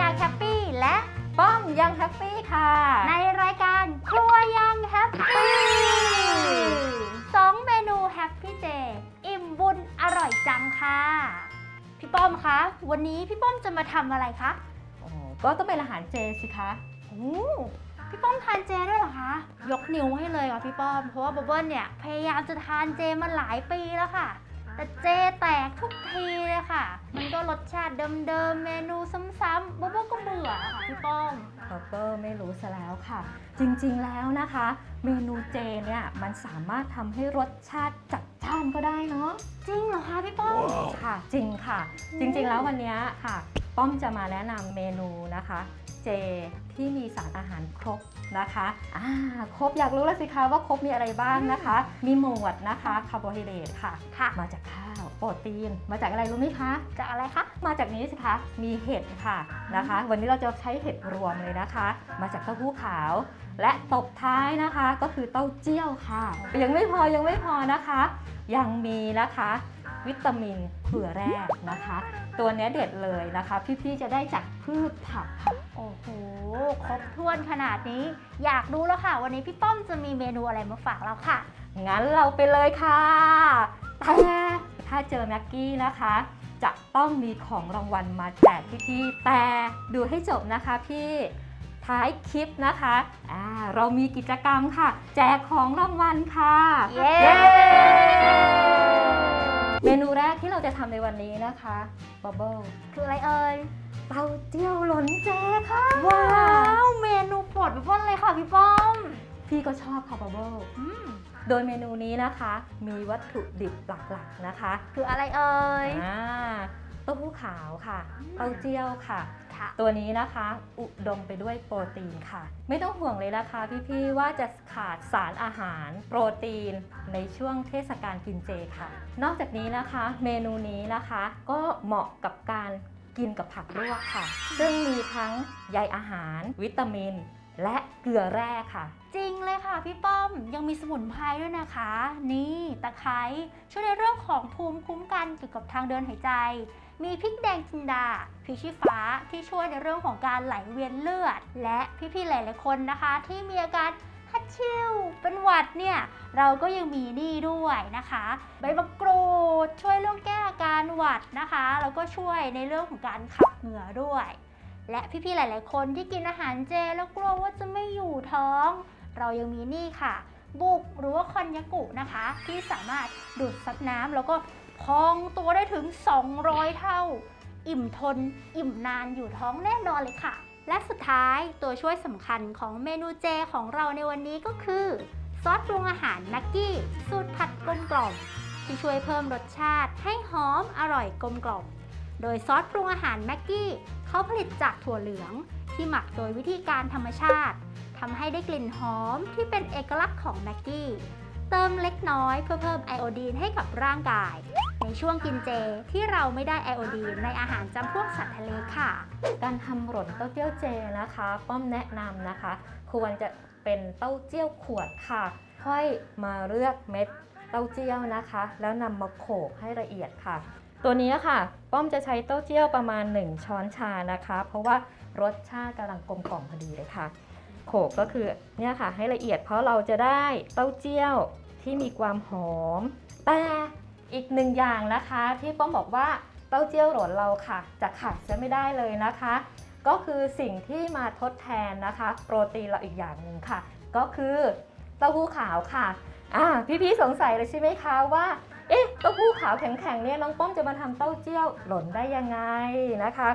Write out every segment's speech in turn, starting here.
ยังแฮปปี้และป้อมยังแฮปปี้ค่ะ ในรายการครัวยังแฮปปี้สองเมนูแฮปปี้เจอิ่มบุญอร่อยจังค่ะ พี่ป้อมคะวันนี้พี่ป้อมจะมาทำอะไรคะโอ้ก็ต้องเป็นอาหารเจสิคะโอ้พี่ป้อมทานเจด้วยเหรอคะ ยกนิ้วให้เลยค่ะพี่ป้อม เพราะว่าบับเบิ้ลเนี่ยพยายามจะทานเจมาหลายปีแล้วค่ะ แต่เจแตกทุกทีเลยค่ะ มันก็รสชาติเดิมๆ เมนูซ้ำๆบับเบิ้ลก็เบื่อค่ะพี่ป้อมเราก็ไม่รู้ซะแล้วค่ะ จริงๆแล้วนะคะ เมนูเจเนี่ยมันสามารถทำให้รสชาติจัดจ้านก็ได้เนาะ จริงเหรอคะพี่ป้อมค่ะจริงค่ะ จริงๆแล้ววันนี้ค่ะ ป้อมจะมาแนะนำเมนูนะคะ เจที่มีสารอาหารครบนะคะอ่าครบอยากรู้แล้วสิคะว่าครบมีอะไรบ้างนะคะ มีหมวดนะคะคาร์โบไฮเดรตค่ะ ค่ะ มาจากข้าวโปรตีน มาจากอะไรรู้ไหมคะจากอะไรคะ มาจากนี้สิคะมีเห็ดค่ะนะคะ วันนี้เราจะใช้เห็ดรวมเลยนะคะ มาจากเต้าหู้ขาว และตบท้ายนะคะก็คือเต้าเจี้ยวค่ะ ยังไม่พอยังไม่พอนะคะ ยังมีนะคะ วิตามินเผื่อแร่นะคะ ตัวนี้เด็ดเลยนะคะ พี่ๆจะได้จากพืชผักค่ะโอ้โห ครบถ้วนขนาดนี้ อยากรู้แล้วค่ะ วันนี้พี่ป้อมจะมีเมนูอะไรมาฝากเราค่ะ งั้นเราไปเลยค่ะแต่ถ้าเจอแม็กกี้นะคะ จะต้องมีของรางวัลมาแจกพี่ๆแต่ดูให้จบนะคะพี่ท้ายคลิปนะคะอ่าเรามีกิจกรรมค่ะ แจกของรางวัลค่ะ เย้ เมนูแรกที่เราจะทำในวันนี้นะคะบับเบิลคืออะไรเอ่ยเต้าเจี้ยวหลนเจค่ะ ว้าวเมนูโปรดพี่ป้อมเลยค่ะพี่ป้อม พี่ก็ชอบค่ะบับเบิลอืมโดยเมนูนี้นะคะ มีวัตถุดิบหลักๆนะคะ คืออะไรเอ่ยอ่า เต้าหู้ขาวค่ะเต้าเจี้ยวค่ะ ค่ะ ตัวนี้นะคะ อุดมไปด้วยโปรตีนค่ะ ไม่ต้องห่วงเลยนะคะพี่ๆว่าจะขาดสารอาหาร โปรตีนในช่วงเทศกาลกินเจค่ะ นอกจากนี้นะคะ เมนูนี้นะคะ ก็เหมาะกับการกินกับผักลวกค่ะ ซึ่งมีทั้งใยอาหาร วิตามิน และเกลือแร่ค่ะ จริงเลยค่ะพี่ป้อมยังมีสมุนไพรด้วยนะคะ นี่ตะไคร้ช่วยในเรื่องของภูมิคุ้มกันเกี่ยวกับทางเดินหายใจ มีพริกแดงจินดาพริกชี้ฟ้าที่ช่วยในเรื่องของการไหลเวียนเลือด และพี่ๆหลายๆคนนะคะ ที่มีอาการฮัดชิวเป็นหวัดเนี่ย เราก็ยังมีนี่ด้วยนะคะ ใบมะกรูดช่วยเรื่องแก้อาการหวัดนะคะ แล้วก็ช่วยในเรื่องของการขับเหงื่อด้วย และพี่ๆหลาย ๆ คนที่กินอาหารเจแล้วกลัวว่าจะไม่อยู่ท้อง เรายังมีนี่ค่ะ บุกหรือว่าคอนยากุนะคะ ที่สามารถดูดซับน้ำแล้วก็ พองตัวได้ถึง 200 เท่า อิ่มทน อิ่มนานอยู่ท้องแน่นอนเลยค่ะ และสุดท้ายตัวช่วยสำคัญของเมนูเจของเราในวันนี้ก็คือ ซอสปรุงอาหารแม็กกี้ สูตรผัดกลมกล่อมที่ช่วยเพิ่มรสชาติให้หอมอร่อยกลมกล่อม โดยซอสปรุงอาหารแม็กกี้เขาผลิตจากถั่วเหลือง ที่หมักโดยวิธีการธรรมชาติทำให้ได้กลิ่นหอมที่เป็นเอกลักษณ์ของแม็กกี้ เติมเล็กน้อยเพื่อเพิ่มไอโอดีนให้กับร่างกาย ในช่วงกินเจที่เราไม่ได้ไอโอดีนในอาหารจำพวกสัตว์ทะเลค่ะ การทำหล่นเต้าเจี้ยวเจนะคะ ป้อมแนะนำนะคะ ควรจะเป็นเต้าเจี้ยวขวดค่ะค่อยมาเลือกเม็ดเต้าเจี้ยวนะคะ แล้วนำมาโขลกให้ละเอียดค่ะ ตัวนี้ค่ะ ป้อมจะใช้เต้าเจี้ยวประมาณ 1 ช้อนชานะคะ เพราะว่ารสชาติกำลังกลมกล่อมพอดีเลยค่ะ โขลกก็คือเนี่ยค่ะให้ละเอียดเพราะเราจะได้เต้าเจี้ยวที่มีความหอม แต่ อีกหนึ่งอย่างนะคะที่ป้อมบอกว่าเต้าเจี้ยวหลนเราค่ะ จะขาดจะไม่ได้เลยนะคะ ก็คือสิ่งที่มาทดแทนนะคะ โปรตีนเราอีกอย่างหนึ่งค่ะ ก็คือเต้าหู้ขาวค่ะอ่าพี่ๆสงสัยเลยใช่ไหมคะว่าเอ๊ะเต้าหู้ขาวแข็งๆเนี่ยน้องป้อมจะมาทำเต้าเจี้ยวหล่นได้ยังไงนะคะ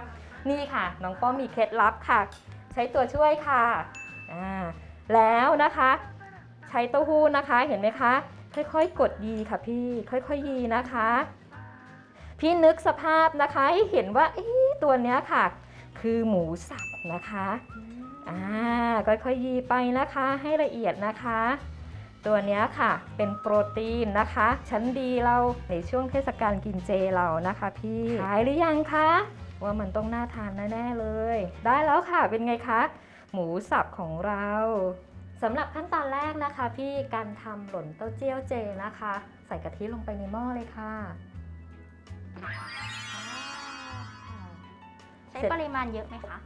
นี่ค่ะน้องป้อมมีเคล็ดลับค่ะ ใช้ตัวช่วยค่ะอ่าแล้วนะคะ ใช้เต้าหู้นะคะเห็นไหมคะ ค่อยๆ กดยีค่ะพี่ ค่อยๆ ยีนะคะ พี่นึกสภาพนะคะให้เห็นว่าเอ๊ะตัวเนี้ยค่ะ คือหมูสับนะคะอ่าค่อยๆ ยีไปนะคะให้ละเอียดนะคะ ตัวเนี้ยค่ะ เป็นโปรตีนนะคะ ชั้นดีเราในช่วงเทศกาลกินเจเรานะคะพี่ขายหรือยังคะว่ามันต้องน่าทานแน่ๆเลย ได้แล้วค่ะเป็นไงคะ หมูสับของเรา สำหรับขั้นตอนแรกนะคะ พี่การทำหล่นเต้าเจี้ยวเจนะคะ ใส่กะทิลงไปในหม้อเลยค่ะ ใช้ช้เสร็จปริมาณเยอะไหมคะ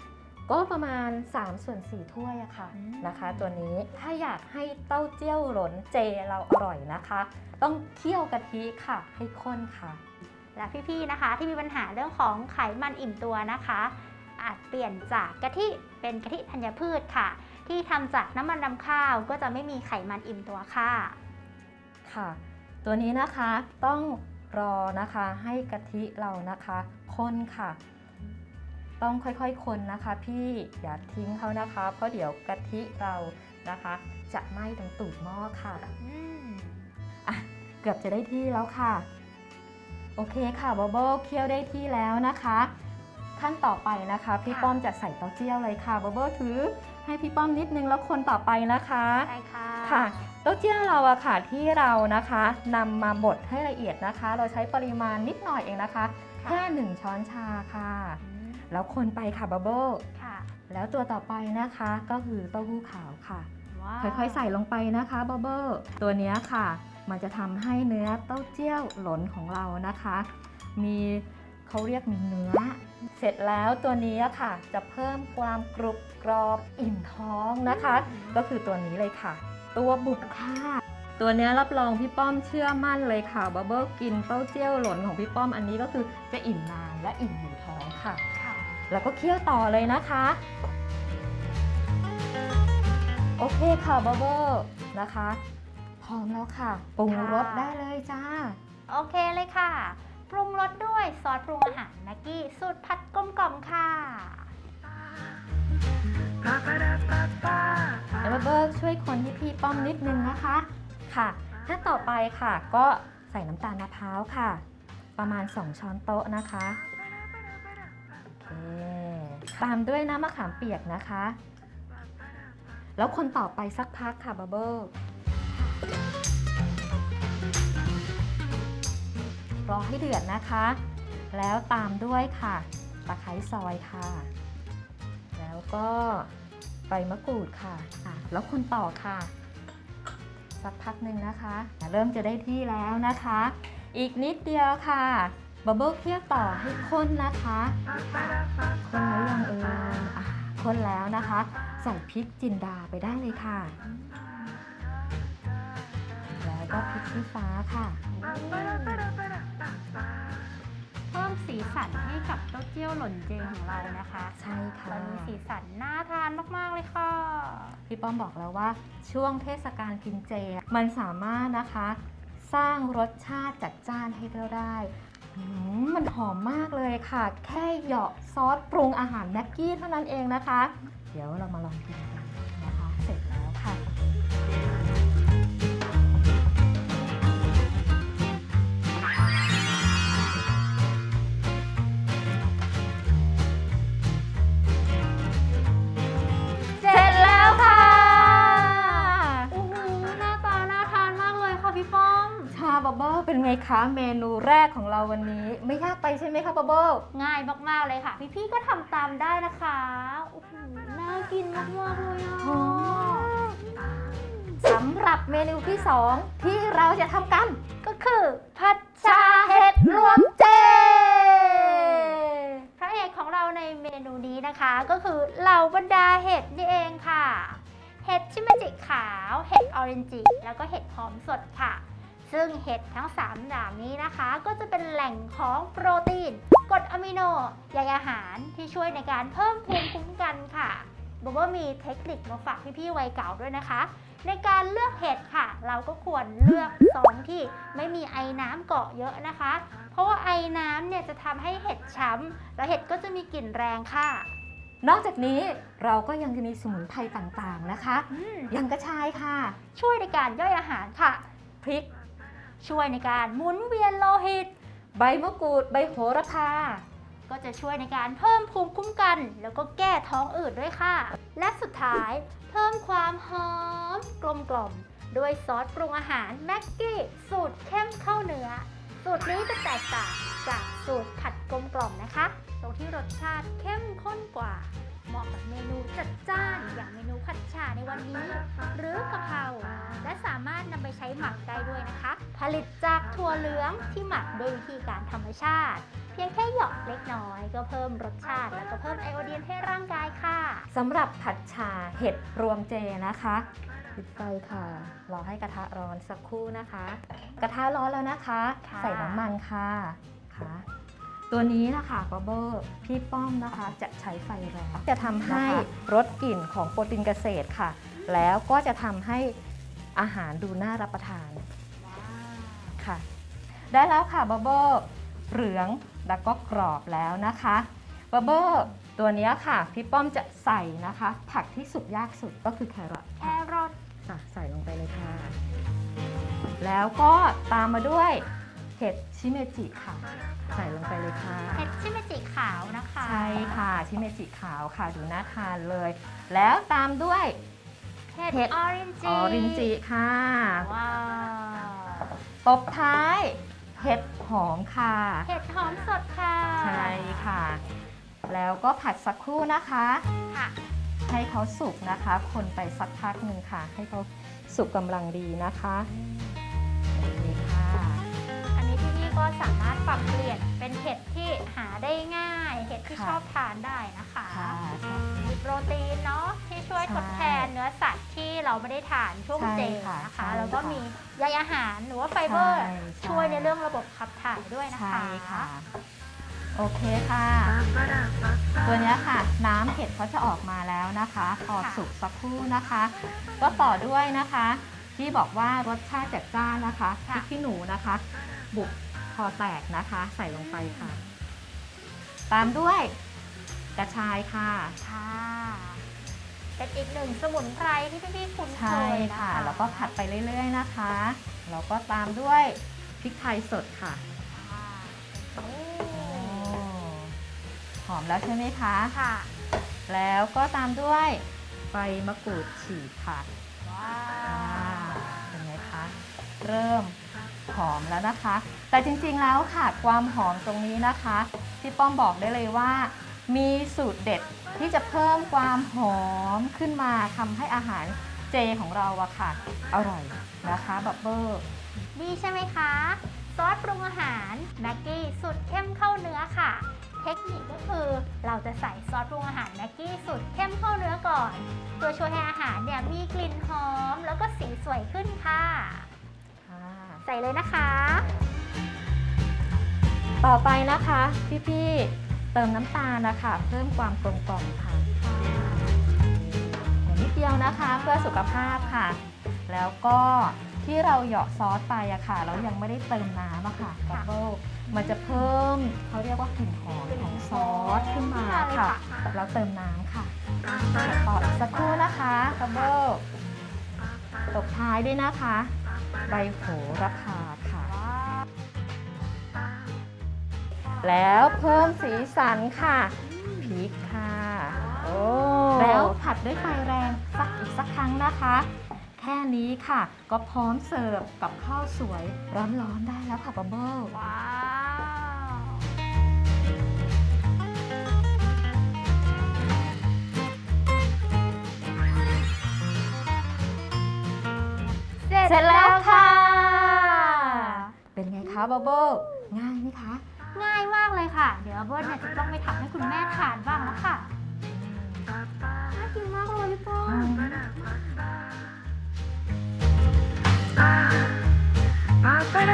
ก็ประมาณ 3 ส่วน 4 ถ้วยอะค่ะอืมนะคะ ตัวนี้ถ้าอยากให้เต้าเจี้ยวหลนเจเราอร่อยนะคะ ต้องเคี่ยวกะทิค่ะ ให้ข้นค่ะ และพี่ๆนะคะ ที่มีปัญหาเรื่องของไขมันอิ่มตัวนะคะ อาจเปลี่ยนจากกะทิเป็นกะทิธัญพืชค่ะ ที่ทำจากน้ำมันรำข้าวก็จะไม่มีไขมันอิ่มตัวค่ะ ค่ะ ตัวนี้นะคะต้องรอนะคะให้กะทิเรานะคะข้นค่ะ ต้องค่อยๆคนนะคะ พี่อย่าทิ้งเขานะคะ เพราะเดี๋ยวกะทิเรานะคะ จะไหม้ตรงตูดหม้อค่ะอืมอะ เกือบจะได้ที่แล้วค่ะ โอเคค่ะบอบเบิลเคี่ยวได้ที่แล้วนะคะ ขั้นต่อไปนะคะ พี่ป้อมจะใส่เต้าเจี้ยวเลยค่ะบอบเบิลถือ ให้พี่ป้อมนิดนึงแล้วคนต่อไปนะคะได้ค่ะค่ะเต้าเจี้ยวเราอะค่ะที่เรานะคะนำมาบดให้ละเอียดนะคะ เราใช้ปริมาณนิดหน่อยเองนะคะค่ะแค่หนึ่งช้อนชาค่ะอืมแล้วคนไปค่ะบับเบิลค่ะ แล้วตัวต่อไปนะคะก็คือเต้าหู้ขาวค่ะว้าวค่อยๆใส่ลงไปนะคะบับเบิลตัวเนี้ยค่ะ มันจะทำให้เนื้อเต้าเจี้ยวหลนของเรานะคะ มี เขาเรียกมีเนื้อ เสร็จแล้วตัวนี้ค่ะ จะเพิ่มความกรุบกรอบอิ่มท้องนะคะ ก็คือตัวนี้เลยค่ะ ตัวบุกค่ะตัวเนี้ยรับรองพี่ป้อมเชื่อมั่นเลยค่ะบับเบิลกินเต้าเจี้ยวหล่นของพี่ป้อมอันนี้ก็คือจะอิ่มนานและอิ่มอยู่ท้องค่ะค่ะ แล้วก็เคี่ยวต่อเลยนะคะโอเคค่ะบับเบิลนะคะพร้อมแล้วค่ะปรุงรสได้เลยจ้า โอเคเลยค่ะ ปรุงรสด้วยซอสปรุงอาหารแม็กกี้สูตรผัดกลมกล่อมค่ะแล้วบับเบิลช่วยคนให้พี่ป้อมนิดนึงนะคะค่ะถ้าต่อไปค่ะก็ใส่น้ำตาลมะพร้าวค่ะ ประมาณ 2 ช้อนโต๊ะนะคะโอเคตามด้วยน้ำมะขามเปียกนะคะ แล้วคนต่อไปสักพักค่ะบับเบิล รอให้เดือดนะคะ แล้วตามด้วยค่ะ ตะไคร้ซอยค่ะ แล้วก็ใบมะกรูดค่ะะแล้วคนต่อค่ะ สักพักหนึ่งนะคะ เริ่มจะได้ที่แล้วนะคะ อีกนิดเดียวค่ะบับเบิลเคี่ยวต่อให้ข้นนะคะข้นแล้วยังเอ่ยอะข้นแล้วนะคะ ใส่พริกจินดาไปได้เลยค่ะ ก็พริกชี้ฟ้าค่ะ เพิ่มสีสันให้กับเต้าเจี้ยวหล่นเจของเรานะคะ ใช่ค่ะ มันมีสีสันน่าทานมาก ๆ เลยค่ะ พี่ป้อมบอกแล้วว่าช่วงเทศกาลกินเจ มันสามารถนะคะ สร้างรสชาติจัดจ้านให้เราได้อืมมันหอมมากเลยค่ะ แค่เหยาะซอสปรุงอาหารแม็กกี้เท่านั้นเองนะคะ เดี๋ยวเรามาลองกินกัน คะเมนูแรกของเราวันนี้ ไม่ยากไปใช่ไหมคะบับเบิ้ลง่ายมากๆเลยค่ะ พี่ๆก็ทำตามได้นะคะโอ้โหน่ากินมากๆเลยอะหอมสำหรับเมนูที่ 2 ที่เราจะทำกัน ก็คือผัดชาเห็ดรวมเจพระเอกของเราในเมนูนี้นะคะ ก็คือเหล่าบรรดาเห็ดนี่เองค่ะ เห็ดชิมจิขาว เห็ดออเรนจิ แล้วก็เห็ดหอมสดค่ะ ซึ่งเห็ดทั้ง3อย่างนี้นะคะ ก็จะเป็นแหล่งของโปรตีนกรดอะมิโนใยอาหารที่ช่วยในการเพิ่มภูมิคุ้มกันค่ะบอกว่ามีเทคนิคมาฝากพี่ๆวัยเก่าด้วยนะคะ ในการเลือกเห็ดค่ะ เราก็ควรเลือกโซนที่ไม่มีไอ้น้ำเกาะเยอะนะคะ เพราะว่าไอ้น้ำเนี่ยจะทำให้เห็ดช้ำแล้วเห็ดก็จะมีกลิ่นแรงค่ะ นอกจากนี้เราก็ยังจะมีสมุนไพรต่างๆนะคะ อืมอย่างกระชายค่ะ ช่วยในการย่อยอาหารค่ะ พริก ช่วยในการหมุนเวียนโลหิต ใบมะกรูด ใบโหระพา ก็จะช่วยในการเพิ่มภูมิคุ้มกัน แล้วก็แก้ท้องอืดด้วยค่ะ และสุดท้ายเพิ่มความหอมกลมกล่อมด้วยซอสปรุงอาหารแม็กกี้สูตรเข้มข้าวเนื้อ สูตรนี้จะแตกต่างจากสูตรผัดกลมกล่อมนะคะ ตรงที่รสชาติเข้มข้นกว่า เหมาะกับเมนูจัดจ้านอย่างเมนูผัดฉ่าในวันนี้ หรือกะเพราและสามารถนำไปใช้หมักได้ด้วยนะคะ ผลิตจากถั่วเหลืองที่หมักโดยวิธีการธรรมชาติ เพียงแค่หยอกเล็กน้อย ก็เพิ่มรสชาติ แล้วก็เพิ่มไอโอดีนให้ร่างกายค่ะสำหรับผัดชาเห็ดรวมเจนะคะปิดไฟค่ะ รอให้กระทะร้อนสักครู่นะคะ กระทะร้อนแล้วนะคะค่ะใส่น้ำมันค่ะค่ะ ตัวนี้นะคะบับเบิลพี่ป้อมนะคะ จะใช้ไฟแรงจะทำให้รสกลิ่นของโปรตีนเกษตรค่ะ แล้วก็จะทำให้อาหารดูน่ารับประทานค่ะ ได้แล้วค่ะบับเบิลเหลืองแล้วก็กรอบแล้วนะคะบับเบิลตัวเนี้ยค่ะ พี่ป้อมจะใส่นะคะ ผักที่สุกยากสุดก็คือแครอทแคค่ะรอทค่ะใส่ลงไปเลยค่ะ แล้วก็ตามมาด้วยเห็ดชิเมจิค่ะ ใส่ลงไปเลยค่ะเห็ดชิเมจิขาวนะคะใช่ค่ะชิเมจิขาวค่ะดูน่าทานเลย แล้วตามด้วยเห็ดเห็ดออรินอจิอรินจิค่ะว้าวตบท้ายเห็ดหอมค่ะ เห็ดหอมสดค่ะ ใช่ค่ะ แล้วก็ผัดสักครู่นะคะค่ะให้เขาสุกนะคะ คนไปสักพักหนึ่งค่ะ ให้เขาสุกกำลังดีนะคะนี่ค่ะอันนี้ที่นี่ ก็สามารถปรับเปลี่ยนเป็นเห็ดที่หาได้ง่าย เห็ดที่ค่ะชอบทานได้นะคะค่ะใช่มีโปรตีนเนาะที่ช่วยใช่ทดแทนเนื้อสัตว์ที่เราไม่ได้ทานช่วงใช่เจค่ะนะใช่คะแล้วก็ค่ะมีใยอาหารหรือว่าไฟเบอร์ใช่ ช่วยในเรื่องระบบขับถ่ายด้วยนะคะใช่ค่ะ โอเคค่ะ ตัวเนี้ยค่ะ น้ำเห็ดเขาจะออกมาแล้วนะคะพอค่ะสุกสักครู่นะคะ ก็ต่อด้วยนะคะ ที่บอกว่ารสชาติจัดจ้านนะคะพค่ะริกขี้หนูนะคะ บุกพ อแตกนะคะ ใส่ลงไปค่ะ ตามด้วยกระชายค่ะ ค่ะ เป็นอีกหนึ่งสมุนไพรที่พี่ๆคุ้นเคใช่ยนะคะค่ะแล้วก็ผัดไปเรื่อยๆนะคะ แล้วก็ตามด้วยพริกไทยสดค่ะค่ะโอ้โอ้หอมแล้วใช่ไหมคะ ค่ะ แล้วก็ตามด้วยใบมะกรูดฉีกค่ะว้าอ่าวเป็นไงคะ เริ่ม หอมแล้วนะคะ แต่จริงๆแล้วค่ะความหอมตรงนี้นะคะพี่ป้อมบอกได้เลยว่า มีสูตรเด็ดที่จะเพิ่มความหอมขึ้นมาทำให้อาหารเจของเราอะค่ะ อร่อยนะคะบับเบิลดีใช่ไหมคะ ซอสปรุงอาหารแม็กกี้สุดเข้มเข้าเนื้อค่ะ เทคนิคก็คือเราจะใส่ซอสปรุงอาหารแม็กกี้สุดเข้มเข้าเนื้อก่อนเพื่อช่วยให้อาหารเนี่ยมีกลิ่นหอม แล้วก็สีสวยขึ้นค่ะ ใส่เลยนะคะ ต่อไปนะคะพี่ๆเติมน้ำตาลนะคะ เพิ่มความกลมกล่อมค่ะอย่างนิดเดียวนะคะเพื่อสุขภาพค่ะ แล้วก็ที่เราเหยาะซอสไปอะค่ะแล้วยังไม่ได้เติมน้ำอะค่ะบับเบิลมันจะเพิ่มเขาเรียกว่ากลิ่นหอมของซอสขึ้นมาค่ะแล้วเติมน้ำค่ะต่ออีกสักครู่นะคะบับเบิลตบท้ายด้วยนะคะ ใบโหระพาค่ะ แล้วเพิ่มสีสันค่ะพริกค่ะโอ้แล้วผัดด้วยไฟแรงสักอีกสักครั้งนะคะ แค่นี้ค่ะ ก็พร้อมเสิร์ฟกับข้าวสวยร้อนๆได้แล้วค่ะบับเบิ้ลว้า เสร็จเสร็จแล้วค่ะค่ะ เป็นไงคะบับเบิ้ลง่ายไหมคะ ง่ายมากเลยค่ะ เดี๋ยวเบิร์ดเนี่ยจะต้องไปทำให้คุณแม่ทานบ้างแล้วค่ะ น่ากินมากเลยพี่ป้อมเป็น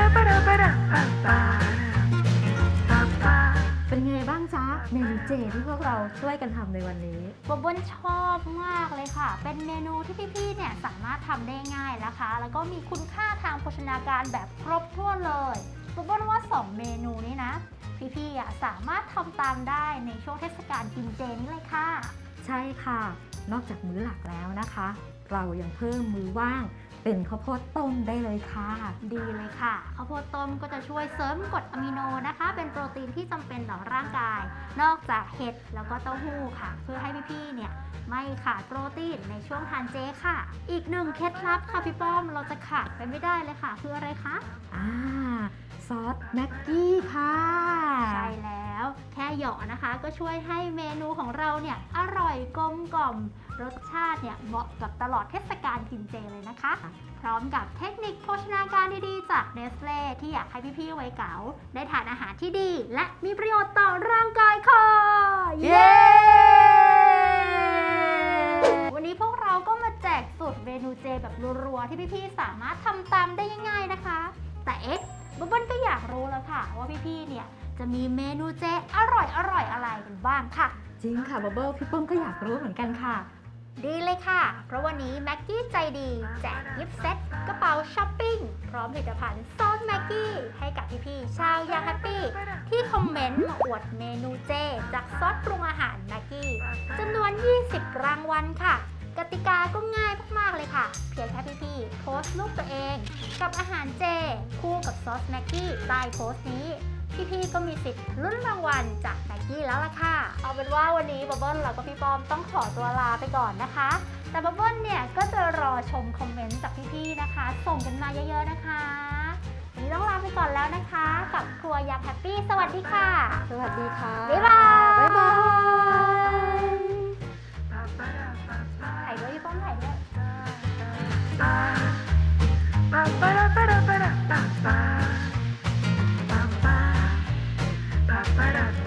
เมนูเจที่พวกเราช่วยกันทำในวันนี้บอบนชอบมากเลยค่ะ เป็นเมนูที่พี่ๆ เนี่ยสามารถทำได้ง่ายนะคะ แล้วก็มีคุณค่าทางโภชนาการแบบครบถ้วนเลยบอบนว่า 2 เมนูนี้นะ พี่ๆอะสามารถทำตามได้ในช่วงเทศกาลกินเจนี้เลยค่ะ ใช่ค่ะ นอกจากมื้อหลักแล้วนะคะ เรายังเพิ่มมื้อว่าง เป็นข้าวโพดต้มได้เลยค่ะ ดีเลยค่ะข้าวโพดต้มก็จะช่วยเสริมกรดอะมิโนนะคะ เป็นโปรตีนที่จำเป็นต่อร่างกาย นอกจากเห็ดแล้วก็เต้าหู้ค่ะ เพื่อให้พี่ๆเนี่ยไม่ขาดโปรตีนในช่วงทานเจค่ะ อีกหนึ่งเคล็ดลับค่ะพี่ป้อมเราจะขาดไปไม่ได้เลยค่ะ คืออะไรคะอ่าซอสแม็กกี้ค่ะ ใช่แล้ว แค่เหยาะนะคะก็ช่วยให้เมนูของเราเนี่ยอร่อยกลมกล่อม รสชาติเนี่ยเหมาะกับตลอดเทศกาลกินเจเลยนะคะ พร้อมกับเทคนิคโภชนาการดีๆ จากเนสเล่ที่อยากให้พี่ๆไวเก๋าได้ทานอาหารที่ดี และมีประโยชน์ต่อร่างกายค่ะ เย้ วันนี้พวกเราก็มาแจกสูตรเมนูเจแบบรัวๆ ที่พี่ๆสามารถทำตามได้ง่ายๆนะคะ แต่เอ๊ะบุบเบิ้ลก็อยากรู้แล้วค่ะ ว่าพี่ๆเนี่ยจะมีเมนูเจอร่อยๆอะไรกันบ้างค่ะ จริงค่ะบับเบิ้ลพี่เปิ้มก็อยากรู้เหมือนกันค่ะ ดีเลยค่ะ เพราะวันนี้แม็กกี้ใจดี แจกกิฟเซ็ตกระเป๋าช้อปปิ้ง พร้อมผลิตภัณฑ์ซอสแม็กกี้ ให้กับพี่ๆชาวยาแฮปปี้ ที่คอมเมนต์มาอวดเมนูเจ จากซอสปรุงอาหารแม็กกี้จำนวน 20 รางวัลค่ะ กติกาก็ง่ายมากๆเลยค่ะ เพียงแค่พี่ๆโพสต์รูปตัวเอง กับอาหารเจ คู่กับซอสแม็กกี้ใต้โพสต์นี้ พี่ๆก็มีสิทธิ์ลุ้นรางวัลจากแม็กกี้แล้วล่ะค่ะ เอาเป็นว่าวันนี้บับเบิ้ลแล้วก็พี่ปอมต้องขอตัวลาไปก่อนนะคะ แต่บับเบิ้ลเนี่ยก็จะรอชมคอมเมนต์จากพี่ๆนะคะ ส่งกันมาเยอะๆนะคะวันนี้ต้องลาไปก่อนแล้วนะคะ กับครัวอยากแฮปปี้สวัสดีค่ะ สวัสดีค่ะ บ๊ายบายบ๊ายบายถ่ายด้วยพี่ป้อมถ่ายด้วย Ba para